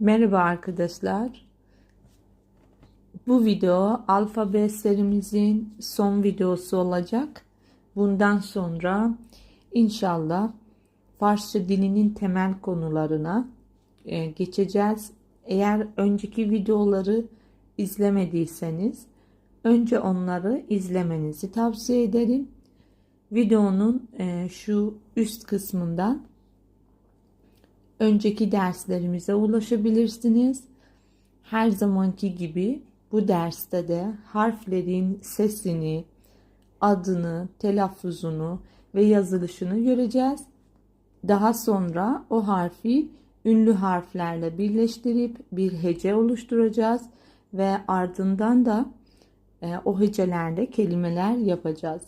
Merhaba arkadaşlar. Bu video alfabe serimizin son videosu olacak. Bundan sonra inşallah Farsça dilinin temel konularına e, geçeceğiz. Eğer önceki videoları izlemediyseniz önce onları izlemenizi tavsiye ederim. Videonun e, şu üst kısmından önceki derslerimize ulaşabilirsiniz. Her zamanki gibi bu derste de harflerin sesini, adını, telaffuzunu ve yazılışını göreceğiz. Daha sonra o harfi ünlü harflerle birleştirip bir hece oluşturacağız ve ardından da e, o hecelerle kelimeler yapacağız.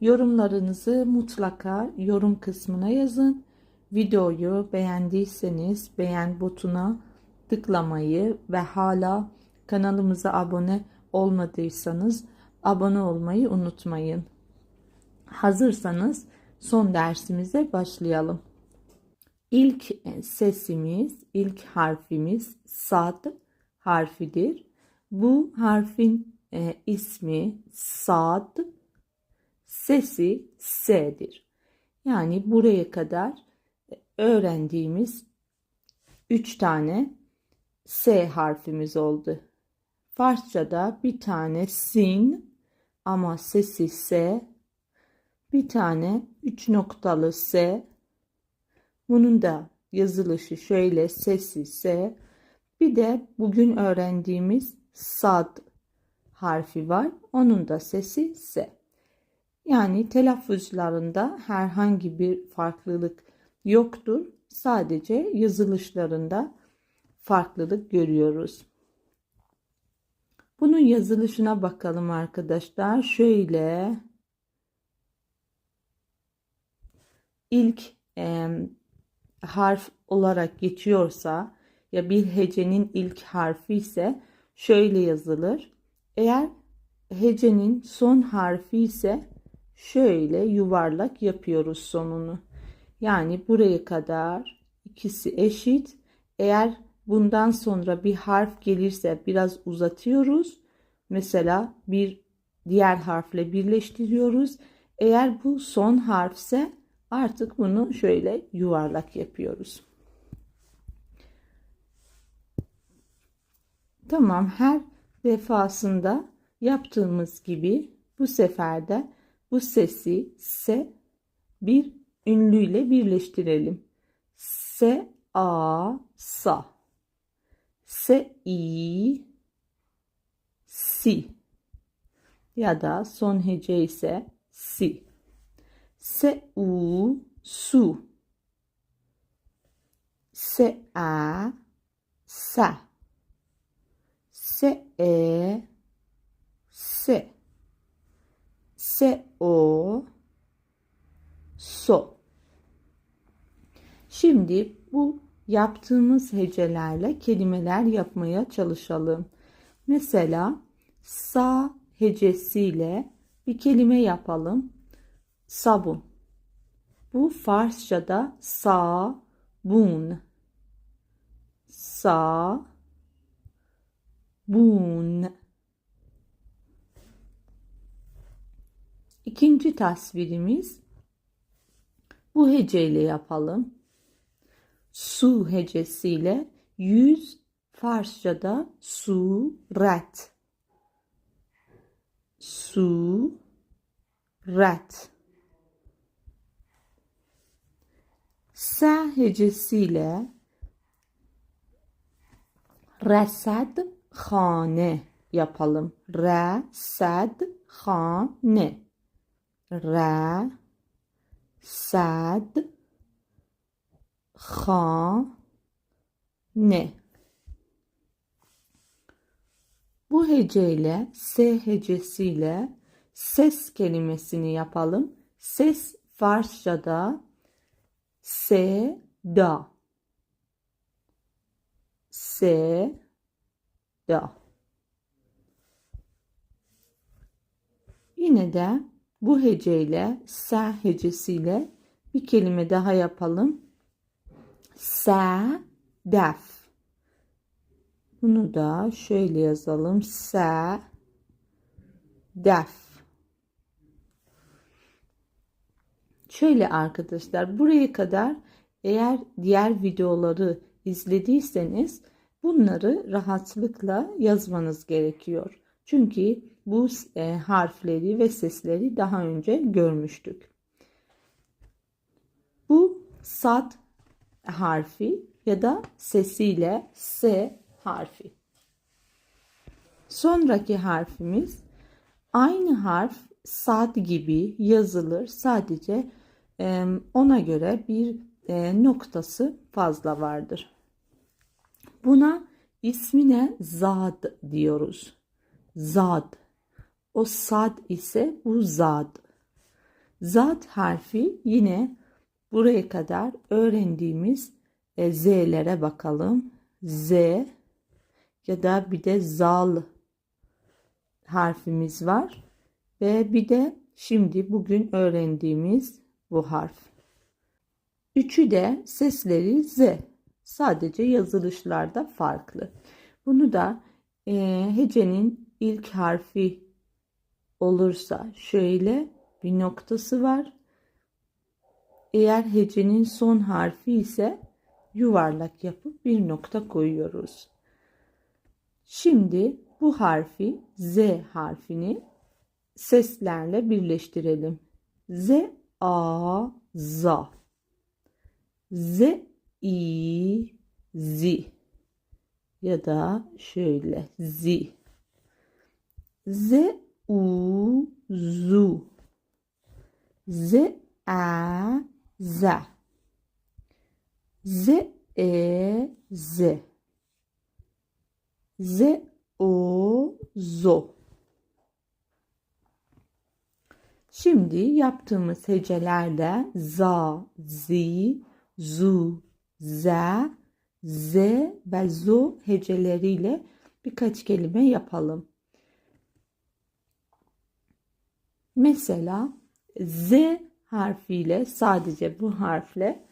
Yorumlarınızı mutlaka yorum kısmına yazın. Videoyu beğendiyseniz beğen butonuna tıklamayı ve hala kanalımıza abone olmadıysanız abone olmayı unutmayın. Hazırsanız son dersimize başlayalım. İlk sesimiz, ilk harfimiz sad harfidir. Bu harfin e, ismi sad, sesi s'dir. Yani buraya kadar öğrendiğimiz 3 tane S harfimiz oldu. Farsçada bir tane sin ama sesi S, bir tane 3 noktalı S, bunun da yazılışı şöyle sesi S, bir de bugün öğrendiğimiz sad harfi var. Onun da sesi S. Yani telaffuzlarında herhangi bir farklılık yoktur. Sadece yazılışlarında farklılık görüyoruz. Bunun yazılışına bakalım arkadaşlar. Şöyle ilk e, harf olarak geçiyorsa ya bir hecenin ilk harfi ise şöyle yazılır. Eğer hecenin son harfi ise şöyle yuvarlak yapıyoruz sonunu. Yani buraya kadar ikisi eşit. Eğer bundan sonra bir harf gelirse biraz uzatıyoruz. Mesela bir diğer harfle birleştiriyoruz. Eğer bu son harfse artık bunu şöyle yuvarlak yapıyoruz. Tamam her defasında yaptığımız gibi bu sefer de bu sesi se bir ünlüyle birleştirelim. Se a sa. Se i si. Ya da son hece ise si. Se u su. Se a sa. Se e se. Se o so. Şimdi bu yaptığımız hecelerle kelimeler yapmaya çalışalım. Mesela sa hecesiyle bir kelime yapalım. Sabun. Bu Farsçada sa bun. Sa bun. İkinci tasvirimiz bu heceyle yapalım su hecesiyle yüz Farsçada suret. Suret. Sa hecesiyle resed khane yapalım. Resed khane. Re sad ne? Bu heceyle S hecesiyle ses kelimesini yapalım. Ses Farsçada se da. Se da. Yine de bu heceyle S hecesiyle bir kelime daha yapalım. Sedef. Bunu da şöyle yazalım. Se def. Şöyle arkadaşlar buraya kadar eğer diğer videoları izlediyseniz bunları rahatlıkla yazmanız gerekiyor. Çünkü bu e, harfleri ve sesleri daha önce görmüştük. Bu sad harfi ya da sesiyle S harfi. Sonraki harfimiz aynı harf sad gibi yazılır. Sadece ona göre bir e, noktası fazla vardır. Buna ismine zad diyoruz. Zad. O sad ise bu zad. Zad harfi yine buraya kadar öğrendiğimiz e, z'lere bakalım. Z ya da bir de zal harfimiz var. Ve bir de şimdi bugün öğrendiğimiz bu harf. Üçü de sesleri Z. Sadece yazılışlarda farklı. Bunu da e, hecenin ilk harfi olursa şöyle bir noktası var. Eğer hecenin son harfi ise yuvarlak yapıp bir nokta koyuyoruz. Şimdi bu harfi Z harfini seslerle birleştirelim. Z a za Z i zi ya da şöyle zi Z u zu Z a za Z e z. Z o zo Şimdi yaptığımız hecelerde za, zi, zu, ze, z ve zo heceleriyle birkaç kelime yapalım. Mesela z harfiyle sadece bu harfle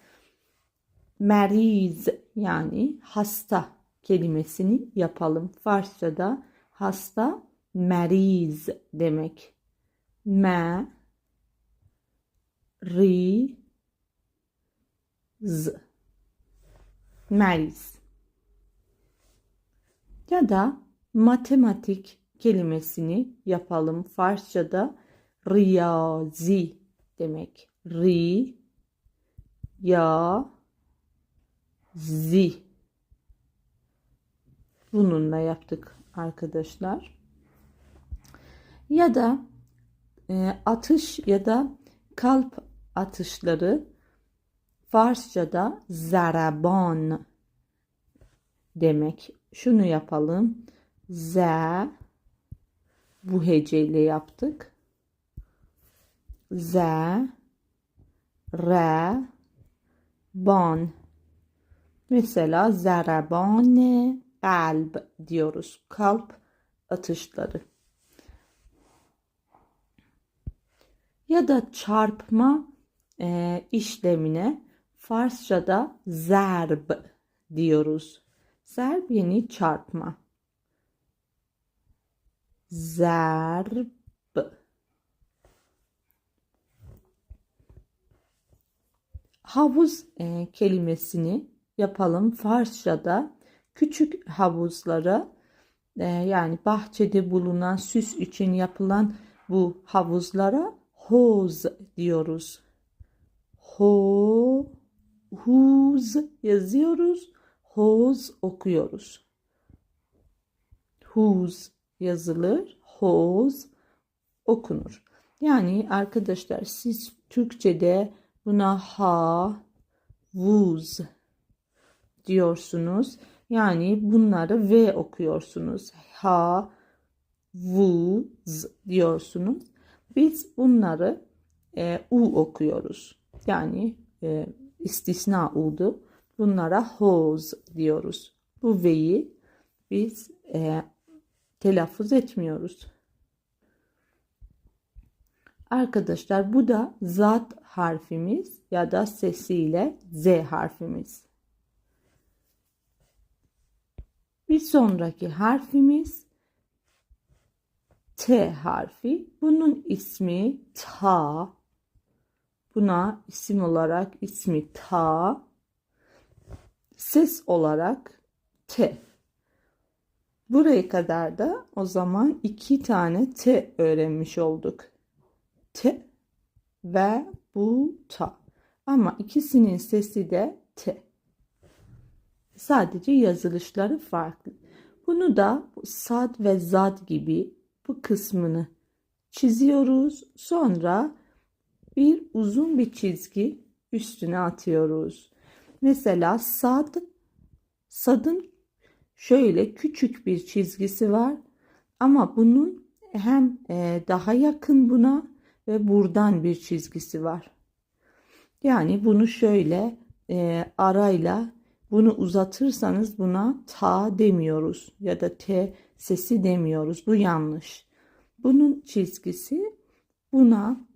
meriz yani hasta kelimesini yapalım. Farsçada hasta meriz demek. Me ri z meriz ya da matematik kelimesini yapalım. Farsçada riyazi demek. Ri ya zi bununla yaptık arkadaşlar. Ya da e, atış ya da kalp atışları Farsçada zaraban demek. Şunu yapalım. Z bu heceyle yaptık. Z R ban Mesela zaraban kalb diyoruz. Kalp atışları. Ya da çarpma e, işlemine Farsçada zerb diyoruz. Zerb yani çarpma. Zerb. Havuz e, kelimesini yapalım. Farsçada küçük havuzlara e, yani bahçede bulunan süs için yapılan bu havuzlara hoz diyoruz. Ho huz yazıyoruz. Hoz okuyoruz. Huz yazılır. Hoz okunur. Yani arkadaşlar siz Türkçe'de buna ha, vuz diyorsunuz. Yani bunları V okuyorsunuz. Ha, vuz diyorsunuz. Biz bunları e, U okuyoruz. Yani e, istisna u'du. Bunlara hoz diyoruz. Bu V'yi biz e, telaffuz etmiyoruz. Arkadaşlar bu da zat harfimiz ya da sesiyle Z harfimiz. Bir sonraki harfimiz T harfi. Bunun ismi ta. Buna isim olarak ismi ta. Ses olarak T. Buraya kadar da o zaman iki tane T öğrenmiş olduk. T ve bu ta. Ama ikisinin sesi de T. Sadece yazılışları farklı. Bunu da sad ve zad gibi bu kısmını çiziyoruz. Sonra bir uzun bir çizgi üstüne atıyoruz. Mesela sad, sadın şöyle küçük bir çizgisi var. Ama bunun hem e, daha yakın buna ve buradan bir çizgisi var. Yani bunu şöyle e, arayla bunu uzatırsanız buna ta demiyoruz ya da t sesi demiyoruz. Bu yanlış. Bunun çizgisi buna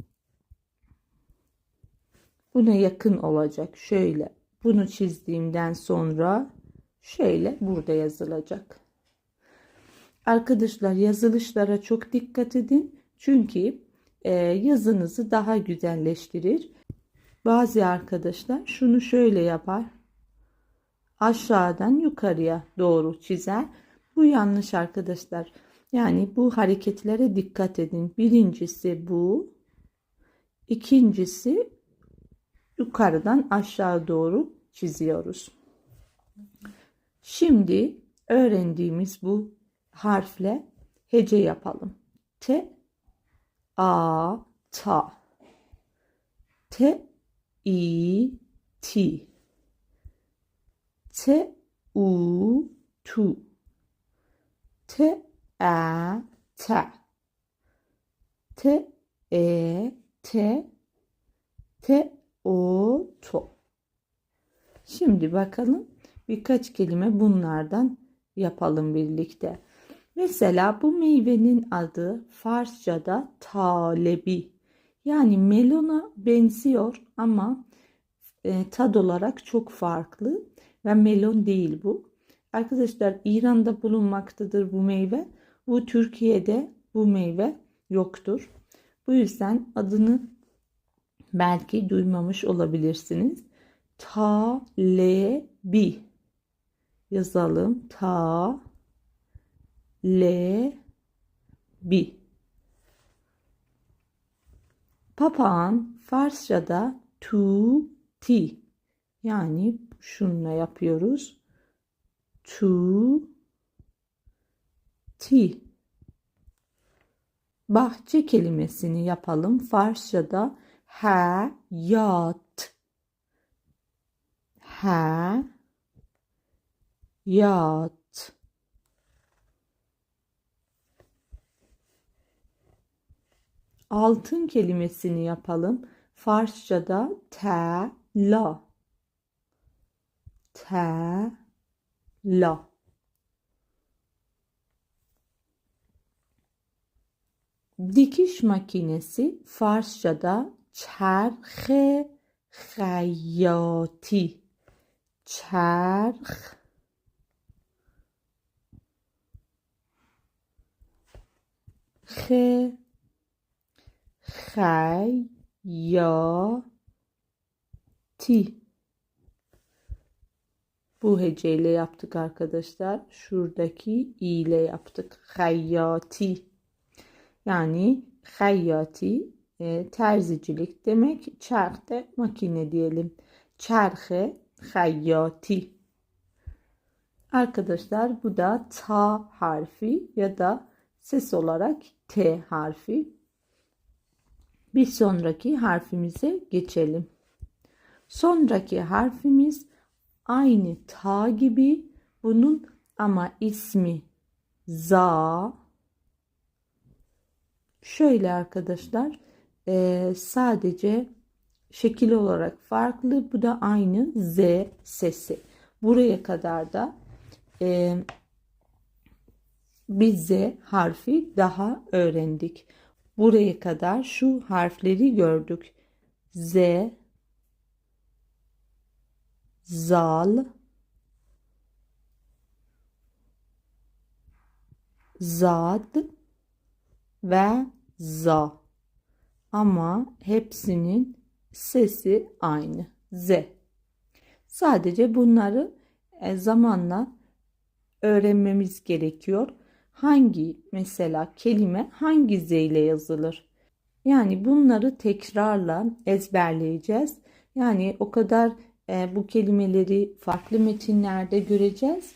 buna yakın olacak. Şöyle bunu çizdiğimden sonra şöyle burada yazılacak. Arkadaşlar yazılışlara çok dikkat edin. Çünkü yazınızı daha güzelleştirir. Bazı arkadaşlar şunu şöyle yapar. Aşağıdan yukarıya doğru çizer. Bu yanlış arkadaşlar. Yani bu hareketlere dikkat edin. Birincisi bu. İkincisi yukarıdan aşağı doğru çiziyoruz. Şimdi öğrendiğimiz bu harfle hece yapalım. T, A, ta. T, I, ti. T, U, tu. T, A, ta. T, E, T, T, O, to. Şimdi bakalım birkaç kelime bunlardan yapalım birlikte. Mesela bu meyvenin adı Farsçada talebi. Yani melona benziyor ama e, tad olarak çok farklı ve melon değil bu. Arkadaşlar İran'da bulunmaktadır bu meyve. Bu Türkiye'de bu meyve yoktur. Bu yüzden adını belki duymamış olabilirsiniz. Talebi yazalım. Ta le bi. Papağan Farsçada tu ti. Yani şununla yapıyoruz. Tu ti. Bahçe kelimesini yapalım. Farsçada hayat. Hayat. altın kelimesini yapalım. Farsçada te la te la Dikiş makinesi Farsçada çerh hayyati çerh. H Hayati. Bu heceyle yaptık arkadaşlar. Şuradaki i ile yaptık. Hayati. Yani hayati e, terzicilik demek. Çarh de makine diyelim. Çarhe hayati. Arkadaşlar bu da ta harfi ya da ses olarak T harfi. Bir sonraki harfimize geçelim. Sonraki harfimiz aynı ta gibi bunun ama ismi za. Şöyle arkadaşlar e, sadece şekil olarak farklı. Bu da aynı Z sesi. Buraya kadar da e, bir Z harfi daha öğrendik. Buraya kadar şu harfleri gördük. Z, zal, zad ve za. Ama hepsinin sesi aynı. Z. Sadece bunları e, zamanla öğrenmemiz gerekiyor. Hangi mesela kelime hangi z ile yazılır? Yani bunları tekrarla ezberleyeceğiz. Yani o kadar e, bu kelimeleri farklı metinlerde göreceğiz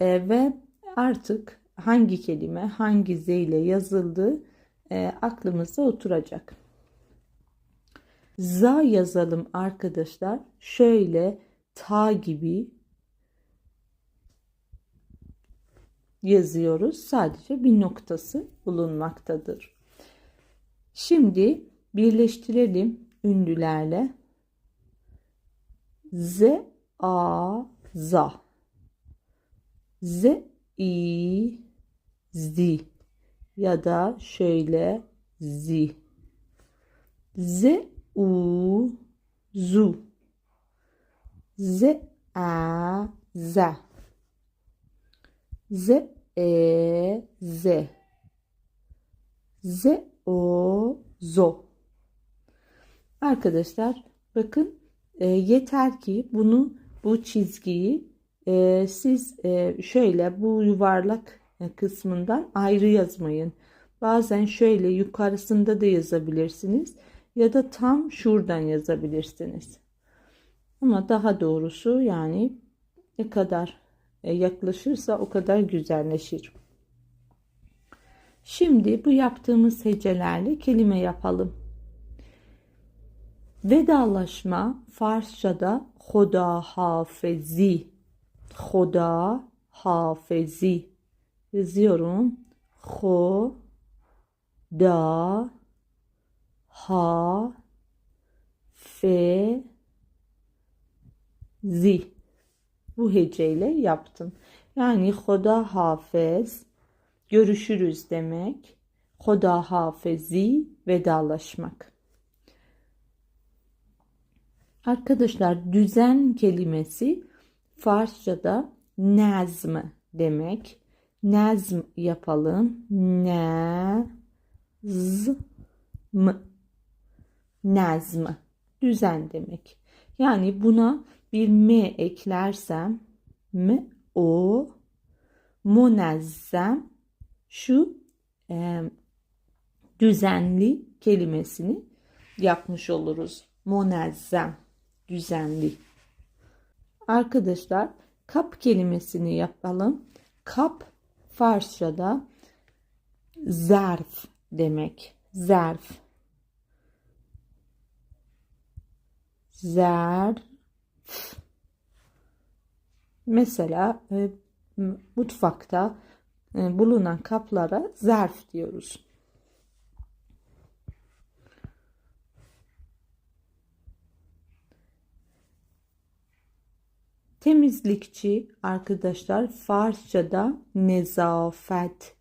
e, ve artık hangi kelime hangi z ile yazıldığı e, aklımıza oturacak. Za yazalım arkadaşlar. Şöyle ta gibi yazıyoruz. Sadece bir noktası bulunmaktadır. Şimdi birleştirelim ünlülerle. Z a za. Z i zi ya da şöyle zi. Z u zu. Z a za. Z e z. Z o zo. Arkadaşlar bakın e, yeter ki bunu bu çizgiyi e, siz e, şöyle bu yuvarlak kısmından ayrı yazmayın. Bazen şöyle yukarısında da yazabilirsiniz ya da tam şuradan yazabilirsiniz. Ama daha doğrusu yani ne kadar yaklaşırsa o kadar güzelleşir. Şimdi bu yaptığımız hecelerle kelime yapalım. Vedalaşma Farsçada Hoda hafezi Hoda hafezi yazıyorum. Ho da ha fe zi bu heceyle yaptım. Yani Hoda hafez görüşürüz demek. Hoda hafezi vedalaşmak. Arkadaşlar düzen kelimesi Farsçada nazm demek. Nazm yapalım. Ne z m nazm düzen demek. Yani buna bir m eklersem m o munazzam şu e, düzenli kelimesini yapmış oluruz. Munazzam düzenli. Arkadaşlar kap kelimesini yapalım. Kap Farsçada zarf demek. Zarf. Zarf. Mesela e, mutfakta e, bulunan kaplara zarf diyoruz. Temizlikçi arkadaşlar Farsçada nezafetçi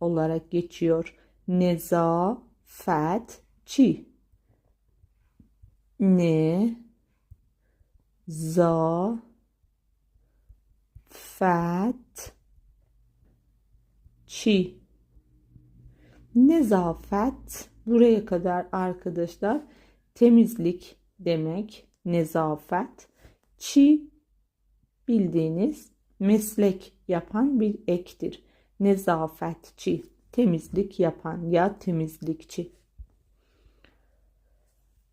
olarak geçiyor. Nezafetçi. Ne za fet çi. Nezafet buraya kadar arkadaşlar. Temizlik demek nezafet çi bildiğiniz meslek yapan bir ektir. Nezafetçi temizlik yapan ya temizlikçi.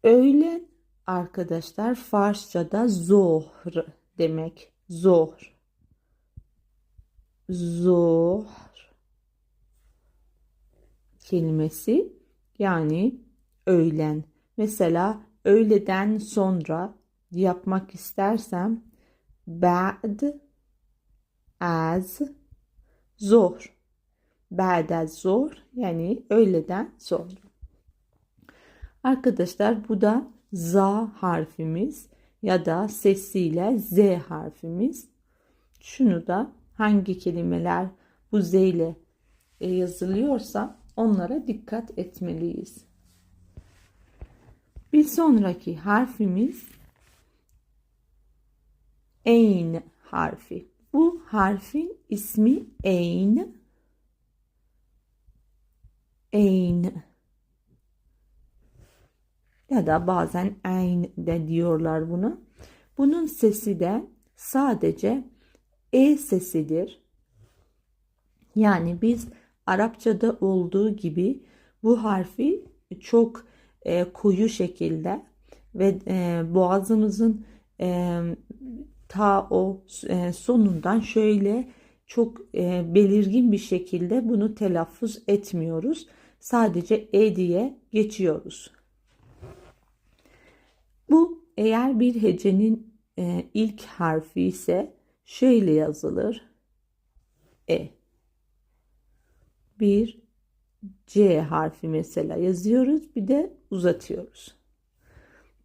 Öğlen arkadaşlar Farsçada zohr demek. Zohr zohr kelimesi yani öğlen. Mesela öğleden sonra yapmak istersem ba'd az zor. Ba'd az zor yani öğleden sonra. Arkadaşlar bu da za harfimiz ya da sesiyle z harfimiz. Şunu da hangi kelimeler bu z ile e, yazılıyorsa onlara dikkat etmeliyiz. Bir sonraki harfimiz eyn harfi. Bu harfin ismi eyn Eyn. Ya da bazen eyn de diyorlar bunu. Bunun sesi de sadece e sesidir. Yani biz Arapçada olduğu gibi bu harfi çok e, koyu şekilde ve e, boğazımızın e, ta o e, sonundan şöyle çok e, belirgin bir şekilde bunu telaffuz etmiyoruz. Sadece e diye geçiyoruz. Bu eğer bir hecenin e, ilk harfi ise şöyle yazılır. E. Bir C harfi mesela yazıyoruz. Bir de uzatıyoruz.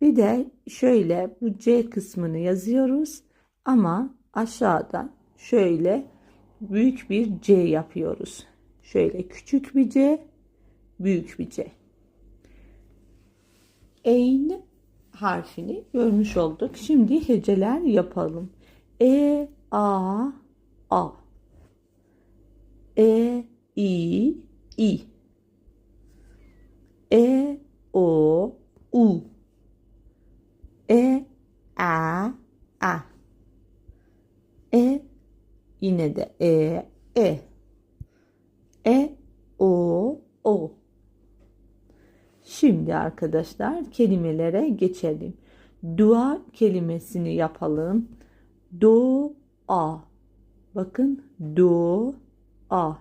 Bir de şöyle bu C kısmını yazıyoruz ama aşağıdan şöyle büyük bir C yapıyoruz. Şöyle küçük bir C, büyük bir C. Eyn harfini görmüş olduk. Şimdi heceler yapalım. E, A, A. E, I, I. E, O, U. E, A, A. E, yine de E, E. E, O, O. Şimdi arkadaşlar kelimelere geçelim. Dua kelimesini yapalım. Do, a. Bakın do, a.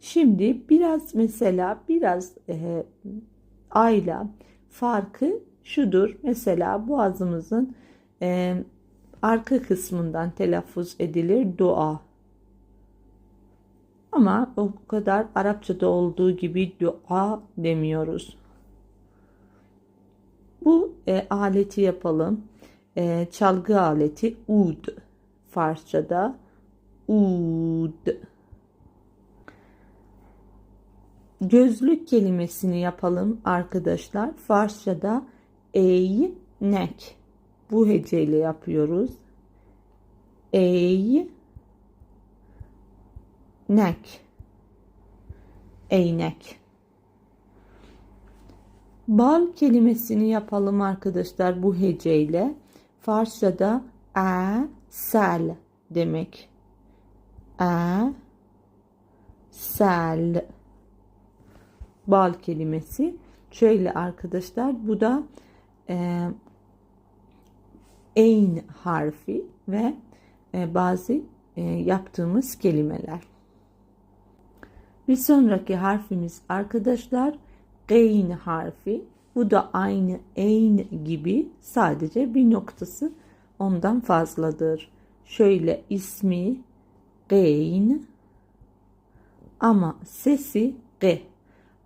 Şimdi biraz mesela biraz e, ayla farkı şudur. Mesela boğazımızın e, arka kısmından telaffuz edilir dua. Ama o kadar Arapçada olduğu gibi dua demiyoruz. Bu e, aleti yapalım. E, çalgı aleti ud. Farsçada ud. Gözlük kelimesini yapalım arkadaşlar. Farsçada ey nek. Bu heceyle yapıyoruz. Ey nek. Eynek. Bal kelimesini yapalım arkadaşlar bu heceyle. Farsçada a sel demek. A sel. Bal kelimesi. Şöyle arkadaşlar bu da e, eyn harfi ve e, bazı e, yaptığımız kelimeler. Bir sonraki harfimiz arkadaşlar gayn harfi. Bu da aynı eyn gibi sadece bir noktası ondan fazladır. Şöyle ismi gayn ama sesi g.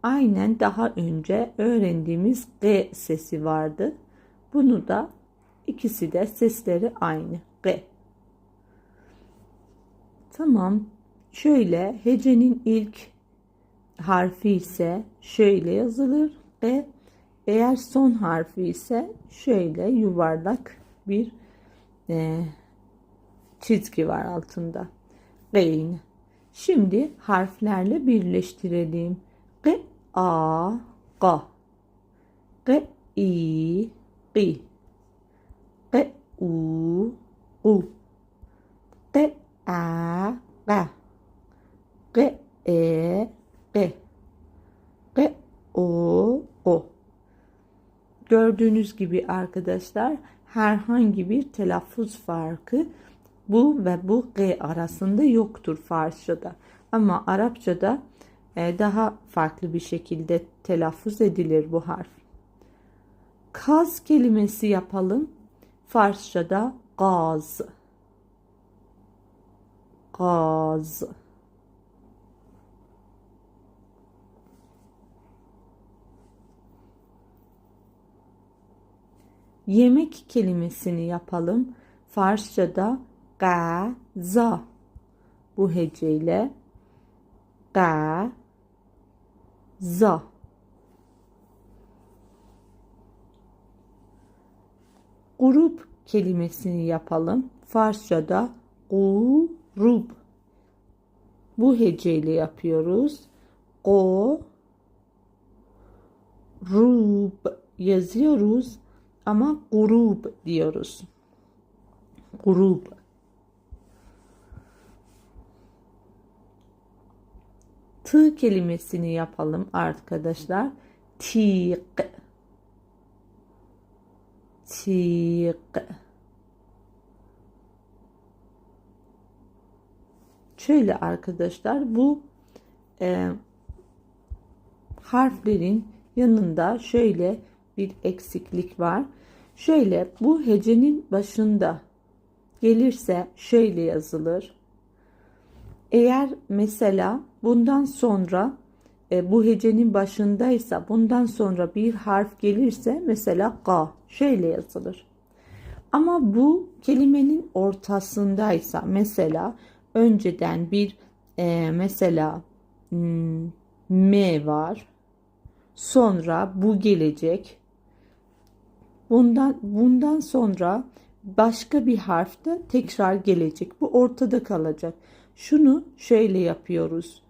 Aynen daha önce öğrendiğimiz g sesi vardı. Bunu da ikisi de sesleri aynı g. Tamam. Şöyle hecenin ilk harfi ise şöyle yazılır ve eğer son harfi ise şöyle yuvarlak bir e, çizgi var altında. Gayn. Şimdi harflerle birleştirelim. G a ga. G i gi. G u u. G a ga. G e G. G O O. Gördüğünüz gibi arkadaşlar herhangi bir telaffuz farkı bu ve bu G arasında yoktur Farsçada. Ama Arapçada e, daha farklı bir şekilde telaffuz edilir bu harf. Kaz kelimesi yapalım. Farsçada gaz. Gaz. Yemek kelimesini yapalım. Farsçada gaza bu heceyle gaza grup kelimesini yapalım. Farsçada grup bu heceyle yapıyoruz. O rub yazıyoruz ama grub diyoruz. Grub. T kelimesini yapalım arkadaşlar. Tiq. Tiq. Şöyle arkadaşlar bu e, harflerin yanında şöyle bir eksiklik var. Şöyle bu hecenin başında gelirse şöyle yazılır. Eğer mesela bundan sonra e, bu hecenin başındaysa bundan sonra bir harf gelirse mesela ga şöyle yazılır. Ama bu kelimenin ortasındaysa mesela önceden bir e, mesela hmm, m var sonra bu gelecek bundan bundan sonra başka bir harf de tekrar gelecek. Bu ortada kalacak. Şunu şöyle yapıyoruz.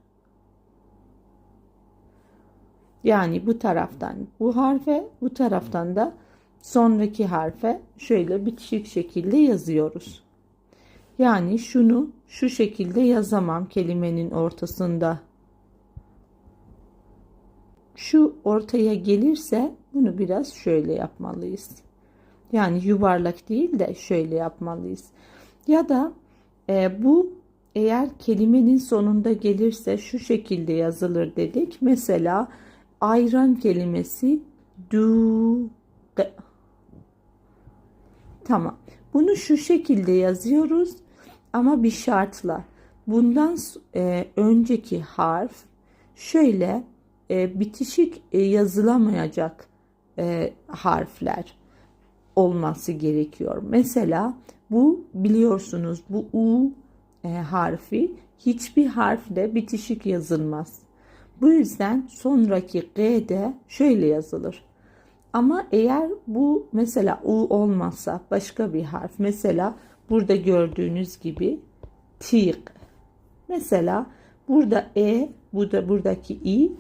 Yani bu taraftan bu harfe bu taraftan da sonraki harfe şöyle bitişik şekilde yazıyoruz. Yani şunu şu şekilde yazamam kelimenin ortasında. Şu ortaya gelirse bunu biraz şöyle yapmalıyız. Yani yuvarlak değil de şöyle yapmalıyız. Ya da e, bu eğer kelimenin sonunda gelirse şu şekilde yazılır dedik. Mesela ayran kelimesi du Tamam. Bunu şu şekilde yazıyoruz ama bir şartla. Bundan e, önceki harf şöyle e, bitişik e, yazılamayacak e, harfler olması gerekiyor. Mesela bu biliyorsunuz bu U e, harfi hiçbir harfle bitişik yazılmaz. Bu yüzden sonraki G de şöyle yazılır. Ama eğer bu mesela U olmazsa başka bir harf mesela burada gördüğünüz gibi tiq mesela burada E burada buradaki i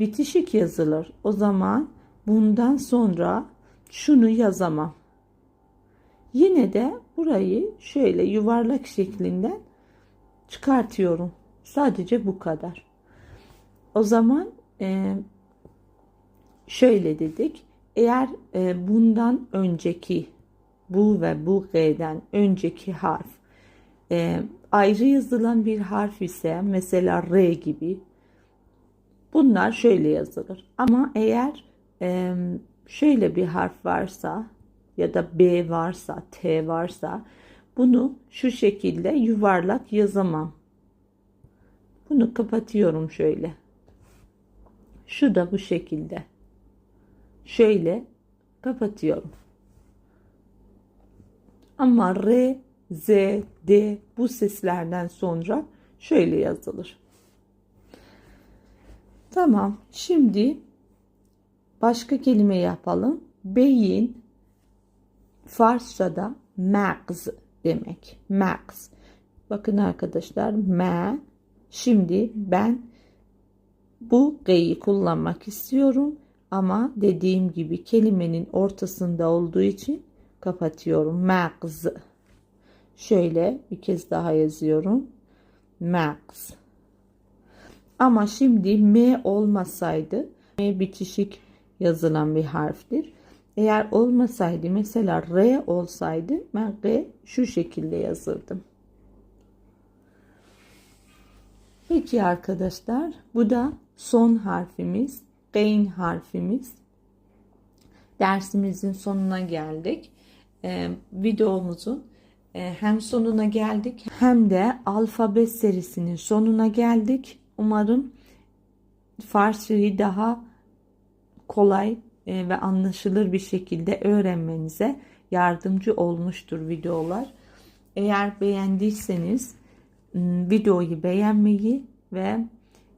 bitişik yazılır. O zaman bundan sonra şunu yazamam. Yine de burayı şöyle yuvarlak şeklinden çıkartıyorum. Sadece bu kadar. O zaman e, şöyle dedik. Eğer e, bundan önceki bu ve bu G'den önceki harf e, ayrı yazılan bir harf ise mesela R gibi bunlar şöyle yazılır. Ama eğer e, şöyle bir harf varsa ya da B varsa, T varsa bunu şu şekilde yuvarlak yazamam. Bunu kapatıyorum şöyle. Şu da bu şekilde şöyle kapatıyorum. Ama R, Z, D bu seslerden sonra şöyle yazılır. Tamam. Şimdi başka kelime yapalım. Beyin Farsçada mağz demek. Mağz. Bakın arkadaşlar me. Şimdi ben bu G'yi kullanmak istiyorum. Ama dediğim gibi kelimenin ortasında olduğu için kapatıyorum. Mağz. Şöyle bir kez daha yazıyorum. Mağz. Ama şimdi M olmasaydı M bitişik yazılan bir harftir. Eğer olmasaydı mesela R olsaydı ben R şu şekilde yazırdım. Peki arkadaşlar bu da son harfimiz. Gain harfimiz. Dersimizin sonuna geldik. Ee, videomuzun e, hem sonuna geldik hem de alfabe serisinin sonuna geldik. Umarım Farsçayı daha kolay e, ve anlaşılır bir şekilde öğrenmenize yardımcı olmuştur videolar. Eğer beğendiyseniz videoyu beğenmeyi ve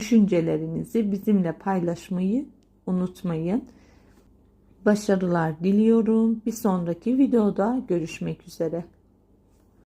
düşüncelerinizi bizimle paylaşmayı unutmayın. Başarılar diliyorum. Bir sonraki videoda görüşmek üzere.